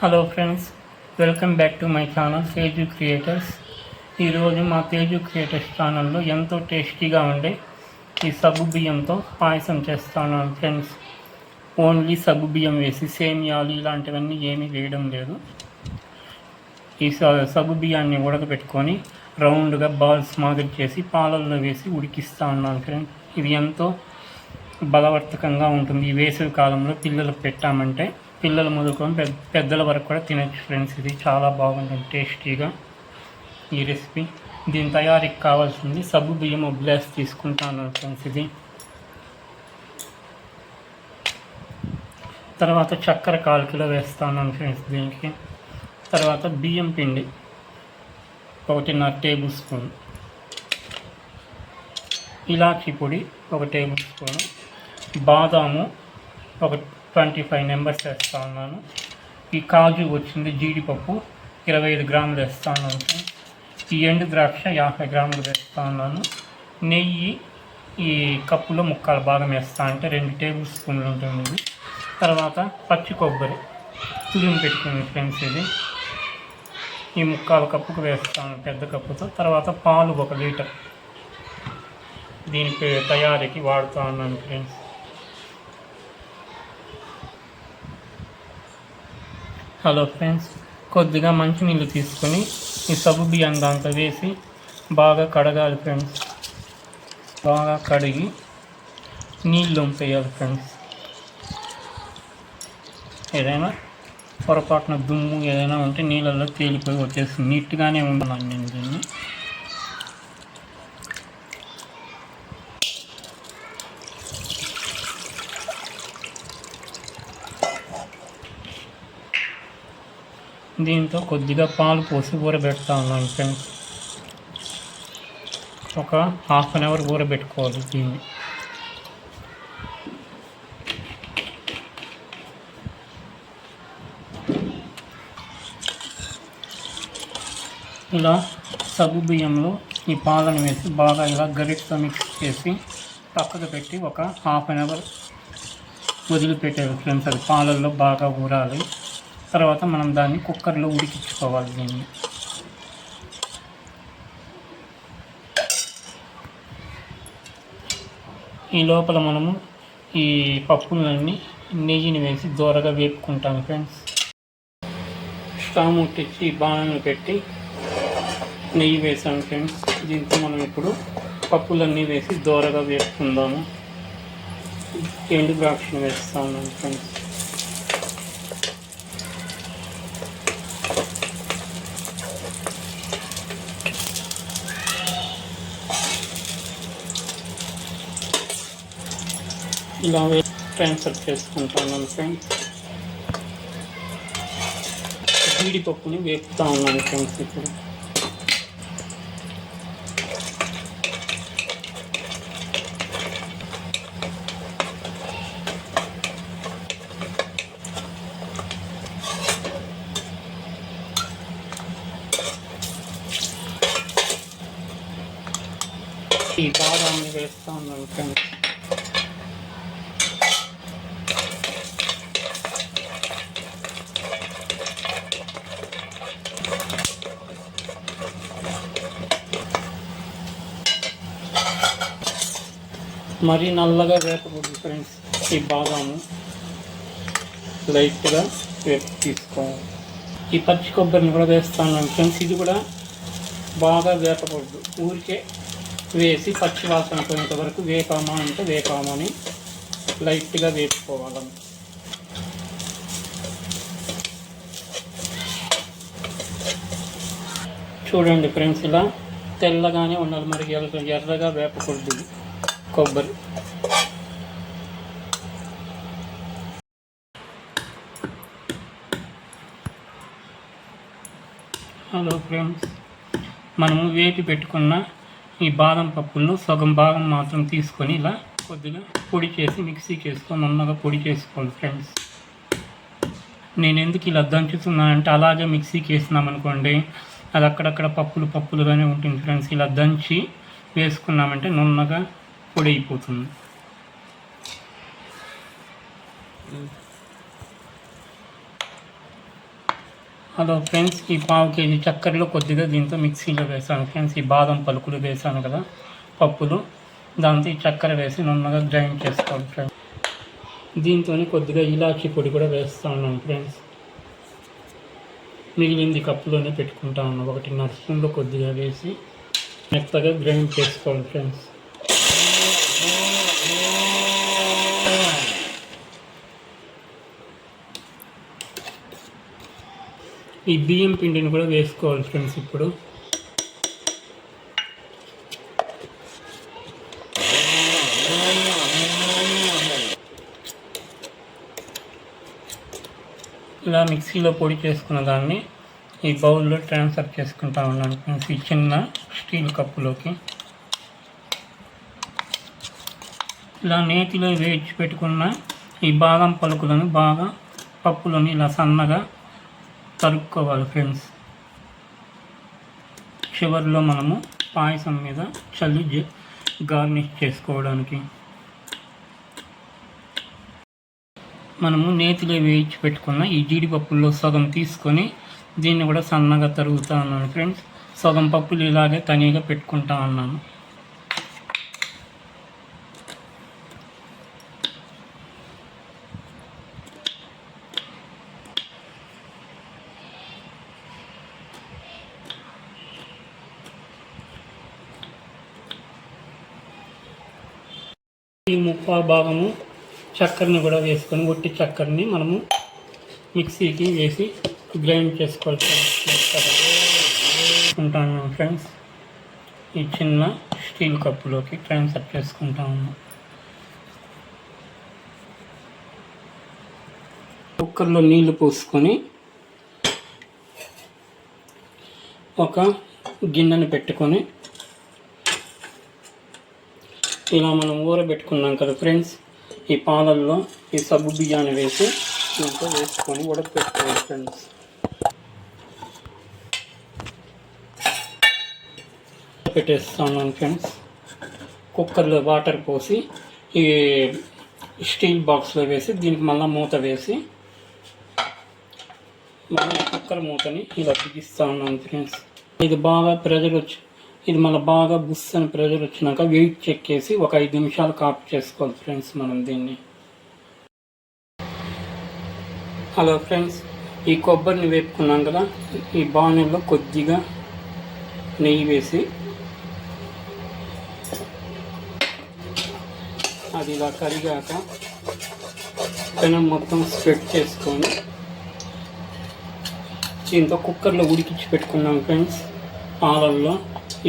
Hello friends welcome back to my channel Teju creators ఈరోజు మా Teju creators ఛానల్లో ఎంతో టేస్టీగా ఉండే ఈ సగ్గు బియ్యంతో పాయసం చేస్తాను ఫ్రెండ్స్ ఓన్లీ సగ్గు బియ్యం వేసి సేమియాలు ఇలాంటివన్నీ ఏమీ వేయడం లేదు. ఈ సగ్గు బియ్యాన్ని ఉడకబెట్టుకొని రౌండ్గా బాల్స్ మాదిరి చేసి పాలల్లో వేసి ఉడికిస్తా ఉన్నాను ఫ్రెండ్స్ ఇది ఎంతో బలవర్తకంగా ఉంటుంది. ఈ వేసవి కాలంలో పిల్లలకు పెట్టామంటే పిల్లలు మొదలుకొని పెద్ద పెద్దల వరకు కూడా తినచ్చు ఫ్రెండ్స్. ఇది చాలా బాగుంటుంది టేస్టీగా. ఈ రెసిపీ దీని తయారీకి కావాల్సింది సబ్బు బియ్యం ఒక గ్లాస్ తీసుకుంటాను ఫ్రెండ్స్ ఇది. తర్వాత చక్కెర కాలు కిలో వేస్తాను ఫ్రెండ్స్ దీనికి. తర్వాత బియ్యం పిండి ఒకటిన్నర టేబుల్ స్పూన్. ఇలాచీ పొడి ఒక టేబుల్ స్పూన్. బాదాము ఒక ట్వంటీ ఫైవ్ నెంబర్స్ వేస్తా ఉన్నాను. ఈ కాజు వచ్చింది జీడిపప్పు ఇరవై ఐదు గ్రాములు వేస్తా ఉన్నాను ఈ ఎండు ద్రాక్ష యాభై గ్రాములు వేస్తా ఉన్నాను. నెయ్యి ఈ కప్పులో ముక్కాలు భాగం వేస్తా అంటే రెండు టేబుల్ స్పూన్లు ఉంటుంది తర్వాత పచ్చి కొబ్బరి తురిమి పెట్టుకుంది ఫ్రెండ్స్ ఇది. ఈ ముక్కాలు కప్పుకు వేస్తాను పెద్ద కప్పుతో. తర్వాత పాలు ఒక లీటర్ దీనికి తయారీకి వాడుతూ ఉన్నాను ఫ్రెండ్స్. హలో ఫ్రెండ్స్ కొద్దిగా మంచినీళ్ళు తీసుకొని ఈ సబ్బు బియ్యం దాంట్లో వేసి బాగా కడగాలి ఫ్రెండ్స్. బాగా కడిగి నీళ్ళు వంపేయాలి ఫ్రెండ్స్. ఏదైనా పొరపాటున దుమ్ము ఏదైనా ఉంటే నీళ్ళల్లో తేలిపోయి వచ్చేస్తుంది. నీట్గానే ఉంటున్నాను నేను దీన్ని దీంతో కొద్దిగా పాలు పోసి ఊరబెడతా ఉన్నాను ఫ్రెండ్స్ ఒక హాఫ్ అన్ అవర్ ఊరబెట్టుకోవాలి దీన్ని. ఇలా సగ్గు బియ్యంలో ఈ పాలను వేసి బాగా ఇలా గరిటతో మిక్స్ చేసి పక్కకు పెట్టి ఒక హాఫ్ అన్ అవర్ వదిలిపెట్టారు ఫ్రెండ్స్. అది పాలల్లో బాగా ఊరాలి. తర్వాత మనం దాన్ని కుక్కర్లో ఉడికించుకోవాలి దీన్ని. ఈ లోపల మనము ఈ పప్పులన్నీ నెయ్యిని వేసి దూరగా వేపుకుంటాం ఫ్రెండ్స్. స్టవ్ ముట్టించి బాణను పెట్టి నెయ్యి వేసాము ఫ్రెండ్స్. దీంతో మనం ఇప్పుడు పప్పులన్నీ వేసి దూరగా వేపుకుందాము. ఎండు ద్రాక్షను వేస్తాము ఫ్రెండ్స్. ఇలా ట్రాన్స్ఫర్ చేసుకుంటాను ఫ్రెండ్స్ జీడిపప్పుని వేపుతా ఉన్నాను ఫ్రెండ్స్ ఇప్పుడు ఈ బాదాన్ని వేస్తా ఉన్నాను ఫ్రెండ్స్ మరీ నల్లగా వేపకూడదు ఫ్రెండ్స్. ఈ బాదాము లైట్గా వేపు తీసుకోవాలి. ఈ పచ్చి కొబ్బరిని కూడా వేస్తాను ఫ్రెండ్స్. ఇది కూడా బాగా వేపకూడదు. ఊరికే వేసి పచ్చి వాసన పోయేంత వరకు వేపామా అంటే వేపామని లైట్గా వేపుకోవాలి చూడండి ఫ్రెండ్స్ ఇలా తెల్లగానే ఉండాలి. మరి ఎర్ర ఎర్రగా వేపకూడదు. కొబ్బరి. హలో ఫ్రెండ్స్ మనము వేపి పెట్టుకున్న ఈ బాదం పప్పులను సగం భాగం మాత్రం తీసుకొని ఇలా కొద్దిగా పొడి చేసి మిక్సీకి వేసుకొని ఉన్నగా పొడి చేసుకోండి ఫ్రెండ్స్ నేను ఎందుకు ఇలా దంచుతున్నా అంటే అలాగే మిక్సీకి వేసినాం అనుకోండి అది అక్కడక్కడ పప్పులు పప్పులుగానే ఉంటుంది ఫ్రెండ్స్ ఇలా దంచి వేసుకున్నామంటే నున్నగా పొడి అయిపోతుంది హలో ఫ్రెండ్స్ ఈ పావు కేజీ చక్కెరలో కొద్దిగా దీంతో మిక్సీలో వేసాను ఫ్రెండ్స్ ఈ బాదం పలుకులు వేసాను కదా పప్పులు. దాంతో ఈ చక్కెర వేసి నున్నగా గ్రైండ్ చేసుకోవాలి ఫ్రెండ్స్. దీంతో కొద్దిగా ఇలాచీ పొడి కూడా వేస్తా ఉన్నాను ఫ్రెండ్స్. మిగిలింది కప్పులోనే పెట్టుకుంటా ఉన్నాను. ఒకటిన్నర స్పూన్లో కొద్దిగా వేసి మెత్తగా గ్రైండ్ చేసుకోవాలి ఫ్రెండ్స్. ఈ బియ్యం పిండిని కూడా వేసుకోవాలి ఫ్రెండ్స్ ఇప్పుడు. ఇలా మిక్సీలో పొడి చేసుకున్న దాన్ని ఈ బౌల్లో ట్రాన్స్ఫర్ చేసుకుంటా ఉన్నాను ఫ్రెండ్స్ ఈ చిన్న స్టీల్ కప్పులోకి. ఇలా నేతిలో వేయించి పెట్టుకున్న ఈ బాదం పలుకులను బాగా పప్పులను ఇలా సన్నగా తరుక్కోవాలి ఫ్రెండ్స్ చివరిలో మనము పాయసం మీద చల్లి జ- గార్నిష్ చేసుకోవడానికి. మనము నేతిలో వేయించి పెట్టుకున్న ఈ జీడిపప్పుల్లో సగం తీసుకొని దీన్ని కూడా సన్నగా తరుగుతా ఉన్నాను ఫ్రెండ్స్ సగం పప్పులు ఇలాగే తనీగా పెట్టుకుంటా ఉన్నాను ఈ ముప్పా భాగము చక్కెరని కూడా వేసుకొని ఒట్టి చక్కెరని మనము మిక్సీకి వేసి గ్రైండ్ చేసుకోవాలి ఉంటాను ఫ్రెండ్స్. ఈ చిన్న స్టీల్ కప్పులోకి ట్రాన్స్ఫర్ చేసుకుంటాము కుక్కర్లో నీళ్ళు పోసుకొని ఒక గిన్నెని పెట్టుకొని ఇలా మనం ఊరబెట్టుకున్నాం కదా ఫ్రెండ్స్ ఈ పాలల్లో ఈ సబ్బు బియ్యాన్ని వేసి దీంట్లో వేసుకొని ఉడకపెట్టుకోవాలి ఫ్రెండ్స్. పెట్టేస్తాను ఫ్రెండ్స్. కుక్కర్లో వాటర్ పోసి ఈ స్టీల్ బాక్స్లో వేసి దీనికి మళ్ళీ మూత వేసి మళ్ళీ కుక్కర్ మూతని ఇలా బిగిస్తూ ఉన్నాను ఫ్రెండ్స్. ఇది బాగా ప్రెజర్ వచ్చి ఇది మళ్ళీ బాగా బుస్ అని ప్రెజర్ వచ్చినాక వెయిట్ చెక్ చేసి ఒక ఐదు నిమిషాలు కాపీ చేసుకోవాలి ఫ్రెండ్స్ మనం దీన్ని. హలో ఫ్రెండ్స్ ఈ కొబ్బరిని వేపుకున్నాం కదా ఈ బాణంలో కొద్దిగా నెయ్యి వేసి అది ఇలా కరిగాక పెనం మొత్తం స్ప్రెడ్ చేసుకొని దీంతో కుక్కర్లో ఉడికించి పెట్టుకున్నాం ఫ్రెండ్స్ పాలల్లో.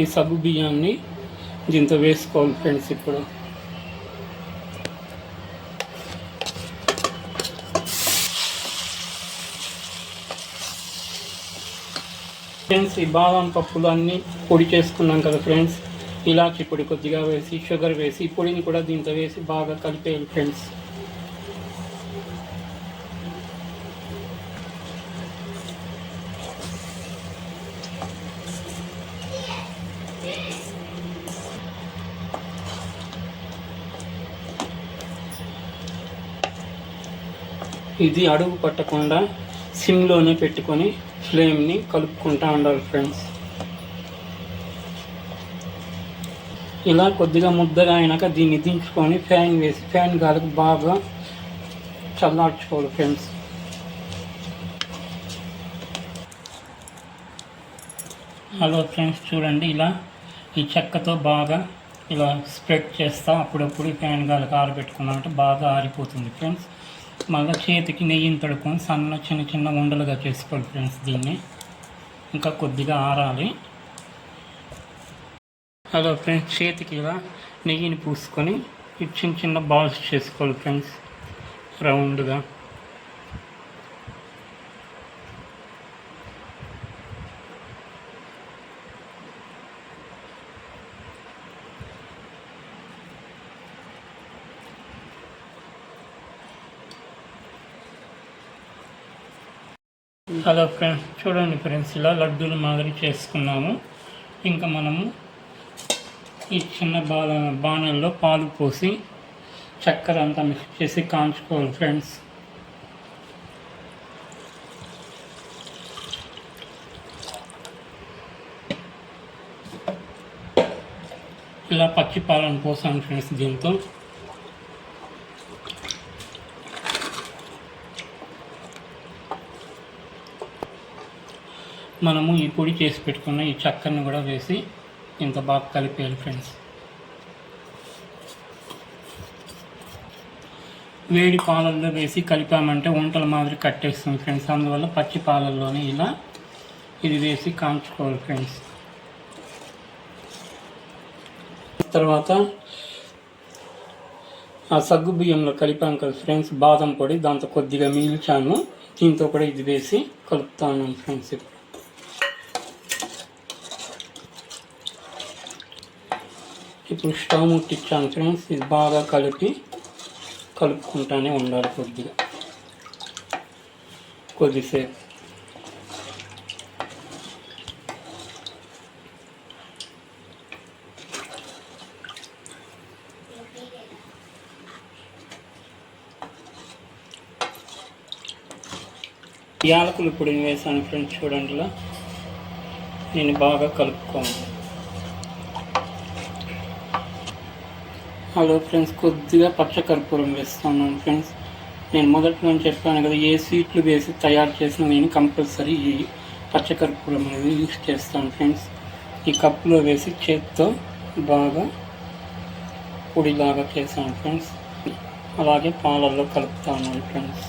ఈ సగ్గు బియ్యాన్ని దీంతో వేసుకోవాలి ఫ్రెండ్స్ ఇప్పుడు. ఫ్రెండ్స్ ఈ బాదం పప్పులు అన్నీ పొడి చేసుకున్నాం కదా ఫ్రెండ్స్. ఇలాచి పొడి కొద్దిగా వేసి షుగర్ వేసి పొడిని కూడా దీంతో వేసి బాగా కలిపేయాలి ఫ్రెండ్స్. ఇది అడుగు పట్టకుండా సిమ్లోనే పెట్టుకొని ఫ్లేమ్ని కలుపుకుంటూ ఉండాలి ఫ్రెండ్స్. ఇలా కొద్దిగా ముద్దగా అయినాక దీన్ని దించుకొని ఫ్యాన్ వేసి ఫ్యాన్ గాలికి బాగా చల్లార్చుకోవాలి ఫ్రెండ్స్. హలో ఫ్రెండ్స్ చూడండి ఇలా ఈ చెక్కతో బాగా ఇలా స్ప్రెడ్ చేస్తా. అప్పుడప్పుడు ఫ్యాన్ గాలికి ఆరబెట్టుకున్నామంటే బాగా ఆరిపోతుంది ఫ్రెండ్స్. మళ్ళీ చేతికి నెయ్యిని తడుకొని సన్న చిన్న చిన్న ఉండలుగా చేసుకోవాలి ఫ్రెండ్స్ దీన్ని. ఇంకా కొద్దిగా ఆరాలి. హలో ఫ్రెండ్స్ చేతికి ఇలా నెయ్యిని పూసుకొని చిన్న చిన్న బాల్స్ చేసుకోవాలి ఫ్రెండ్స్. రౌండ్గా. హలో ఫ్రెండ్స్ చూడండి ఫ్రెండ్స్ ఇలా లడ్డూలు మాదిరి చేసుకున్నాము. ఇంకా మనము ఈ చిన్న బాల బాణల్లో పాలు పోసి చక్కెర అంతా మిక్స్ చేసి కాంచుకోవాలి ఫ్రెండ్స్. ఇలా పచ్చి పాలను పోసాను ఫ్రెండ్స్ దీంతో. మనము ఈ పొడి చేసి పెట్టుకున్న ఈ చక్కెరను కూడా వేసి ఇంత బాగా కలిపేయాలి ఫ్రెండ్స్. వేడి పాలల్లో వేసి కలిపామంటే వంటల మాదిరి కట్టేస్తుంది ఫ్రెండ్స్. అందువల్ల పచ్చి పాలల్లోనే ఇలా ఇది వేసి కాంచుకోవాలి ఫ్రెండ్స్. తర్వాత ఆ సగ్గు బియ్యంలో కలిపాం కదా ఫ్రెండ్స్ బాదం పొడి దాంతో కొద్దిగా మిగిల్చాను దీంతో కూడా ఇది వేసి కలుపుతాను ఫ్రెండ్స్ ఇప్పుడు. ఇప్పుడు స్టవ్ ముట్టించాను ఫ్రెండ్స్. ఇది బాగా కలిపి కలుపుకుంటానే ఉండాలి కొద్దిగా. కొద్దిసేపు. యాలకులు ఇప్పుడు వేసాను ఫ్రెండ్స్ చూడండిలా. నేను బాగా కలుపుకోవాలి. హలో ఫ్రెండ్స్ కొద్దిగా పచ్చకర్పూరం వేస్తాను ఫ్రెండ్స్. నేను మొదట్లో చెప్పాను కదా ఏ స్వీట్లు వేసి తయారు చేసిన నేను కంపల్సరీ ఈ పచ్చకర్పూరం అనేది యూస్ చేస్తాను ఫ్రెండ్స్. ఈ కప్పులో వేసి చేత్తో బాగా పొడిలాగా చేశాను ఫ్రెండ్స్. అలాగే పాలల్లో కలుపుతాను ఫ్రెండ్స్.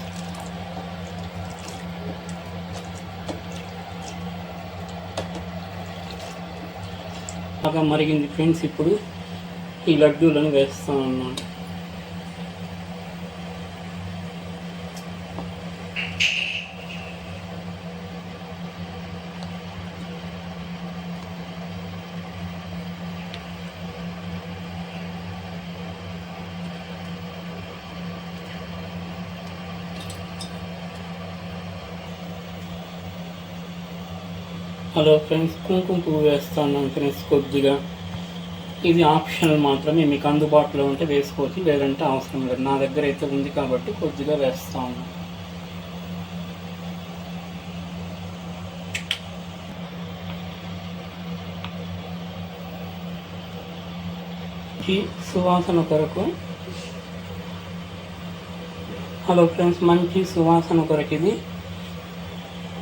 బాగా మరిగింది ఫ్రెండ్స్ ఇప్పుడు. ఈ లడ్డూలను వేస్తా ఉన్నాను హలో ఫ్రెండ్స్ కుంకుమ పువ్వు వేస్తాను ఫ్రెండ్స్ కొద్దిగా ఇది ఆప్షనల్ మాత్రమే మీకు అందుబాటులో ఉంటే వేసుకోవచ్చు లేదంటే అవసరం లేదు. నా దగ్గర అయితే ఉంది కాబట్టి కొద్దిగా వేస్తాను ఈ సువాసన కొరకు హలో ఫ్రెండ్స్ మంచి సువాసన కొరకు ఇది.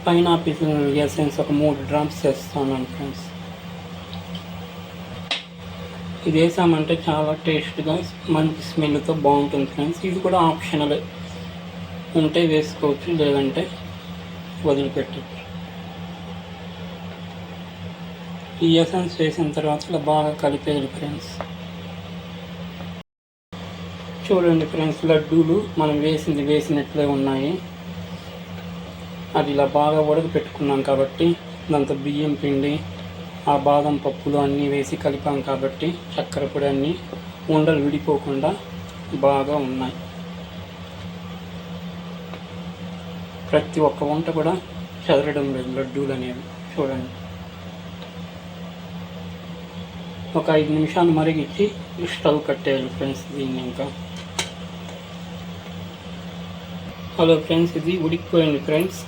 పైనాపిల్ ఎసెన్స్ ఒక మూడు డ్రాప్స్ వేస్తాను ఫ్రెండ్స్. ఇది వేసామంటే చాలా టేస్ట్గా మంచి స్మెల్తో బాగుంటుంది ఫ్రెండ్స్. ఇది కూడా ఆప్షనల్. ఉంటే వేసుకోవచ్చు లేదంటే వదిలిపెట్టచ్చు. ఈ ఎసెన్స్ వేసిన తర్వాత ఇలా బాగా కలిపేది ఫ్రెండ్స్. చూడండి ఫ్రెండ్స్ లడ్డూలు మనం వేసింది వేసినట్లే ఉన్నాయి. అది ఇలా బాగా ఉడకపెట్టుకున్నాం కాబట్టి దాంతో బియ్యం పిండి ఆ బాదం పప్పులు అన్నీ వేసి కలిపాం కాబట్టి చక్కెర పొడి అన్నీ ఉండలు విడిపోకుండా బాగా ఉన్నాయి. ప్రతి ఒక్క వంట కూడా చదరడం లేదు లడ్డూలు అనేవి. చూడండి. ఒక ఐదు నిమిషాలు మరిగించి స్టవ్ కట్టేయాలి ఫ్రెండ్స్ దీన్ని ఇంకా. హలో ఫ్రెండ్స్ ఇది ఉడికిపోయింది ఫ్రెండ్స్.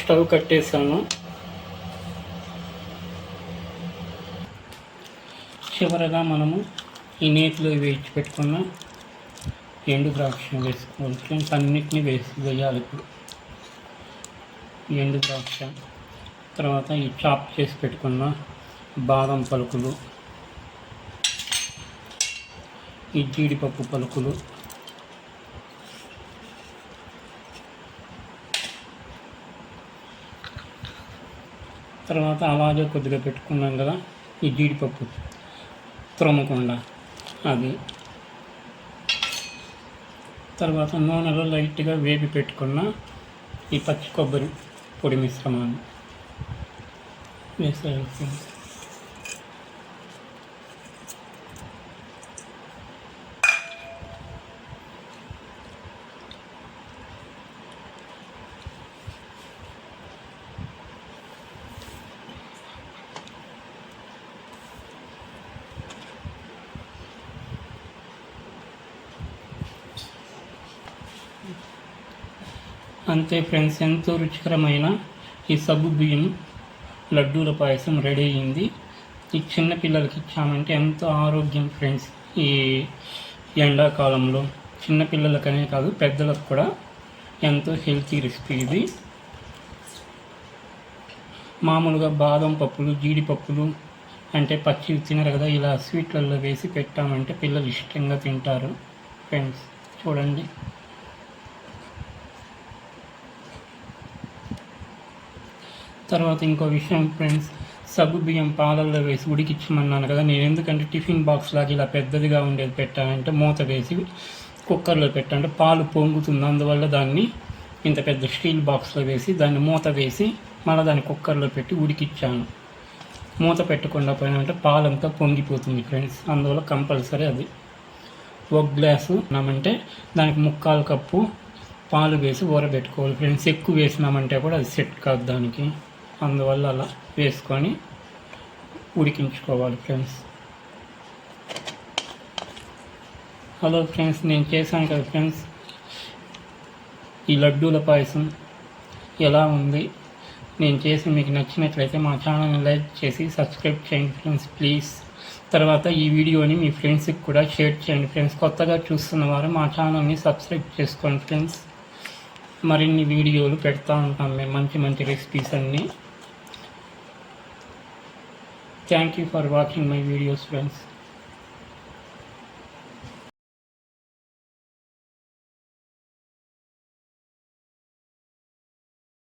స్టవ్ కట్టేసాను చివరగా మనము ఈ నేతిలో వేయించి పెట్టుకున్న ఎండు ద్రాక్ష వేసుకోవాలి. ఫ్రెండ్స్ అన్నిటిని వేసి వేయాలి ఇప్పుడు. ఎండు ద్రాక్ష తర్వాత ఈ చాప్ చేసి పెట్టుకున్న బాదం పలుకులు ఈ జీడిపప్పు పలుకులు తర్వాత అలాగే కొద్దిగా పెట్టుకున్నాం కదా ఈ జీడిపప్పు. తురమకుండా అది. తర్వాత నూనెలో లైట్గా వేపి పెట్టుకున్న ఈ పచ్చి కొబ్బరి పొడి మిశ్రమాన్ని. వేసేయాలి అంతే ఫ్రెండ్స్ ఎంతో రుచికరమైన ఈ సబ్బు బియ్యం లడ్డూల పాయసం రెడీ అయింది ఈ చిన్న పిల్లలకి ఇచ్చామంటే ఎంతో ఆరోగ్యం ఫ్రెండ్స్ ఈ ఎండాకాలంలో. చిన్న పిల్లలకనే కాదు పెద్దలకు కూడా ఎంతో హెల్తీ రెసిపీ ఇది. మామూలుగా బాదం పప్పులు జీడిపప్పులు అంటే పచ్చివి తినరు కదా ఇలా స్వీట్లలో వేసి పెట్టామంటే పిల్లలు ఇష్టంగా తింటారు ఫ్రెండ్స్. చూడండి. తర్వాత ఇంకో విషయం ఫ్రెండ్స్ సగ్గు బియ్యం పాలల్లో వేసి ఉడికిచ్చమన్నాను కదా. నేను ఎందుకంటే టిఫిన్ బాక్స్ లాగా ఇలా పెద్దదిగా ఉండేది పెట్టానంటే మూత వేసి కుక్కర్లో పెట్టాలంటే పాలు పొంగుతుంది. అందువల్ల దాన్ని ఇంత పెద్ద స్టీల్ బాక్స్లో వేసి దాన్ని మూత వేసి మళ్ళీ దాన్ని కుక్కర్లో పెట్టి ఉడికిచ్చాను. మూత పెట్టకుండా పోయినంటే పాలంతా పొంగిపోతుంది ఫ్రెండ్స్ అందువల్ల కంపల్సరీ అది. ఒక గ్లాసు ఉన్నామంటే దానికి ముక్కాలు కప్పు పాలు వేసి ఊరబెట్టుకోవాలి ఫ్రెండ్స్ ఎక్కువ వేసినామంటే కూడా అది సెట్ కాదు దానికి. అందువల్ల అలా వేసుకొని ఉడికించుకోవాలి ఫ్రెండ్స్. హలో ఫ్రెండ్స్ నేను చేశాను కదా ఫ్రెండ్స్. ఈ లడ్డూల పాయసం ఎలా ఉంది? నేను చేసి మీకు నచ్చినట్లయితే మా ఛానల్ని లైక్ చేసి సబ్స్క్రైబ్ చేయండి ఫ్రెండ్స్ ప్లీజ్. తర్వాత ఈ వీడియోని మీ ఫ్రెండ్స్కి కూడా షేర్ చేయండి ఫ్రెండ్స్. కొత్తగా చూస్తున్న వారు మా ఛానల్ని సబ్స్క్రైబ్ చేసుకోండి ఫ్రెండ్స్. మరిన్ని వీడియోలు పెడతా ఉంటాం మేము మంచి మంచి రెసిపీస్ అన్నీ. Thank you for watching my videos friends.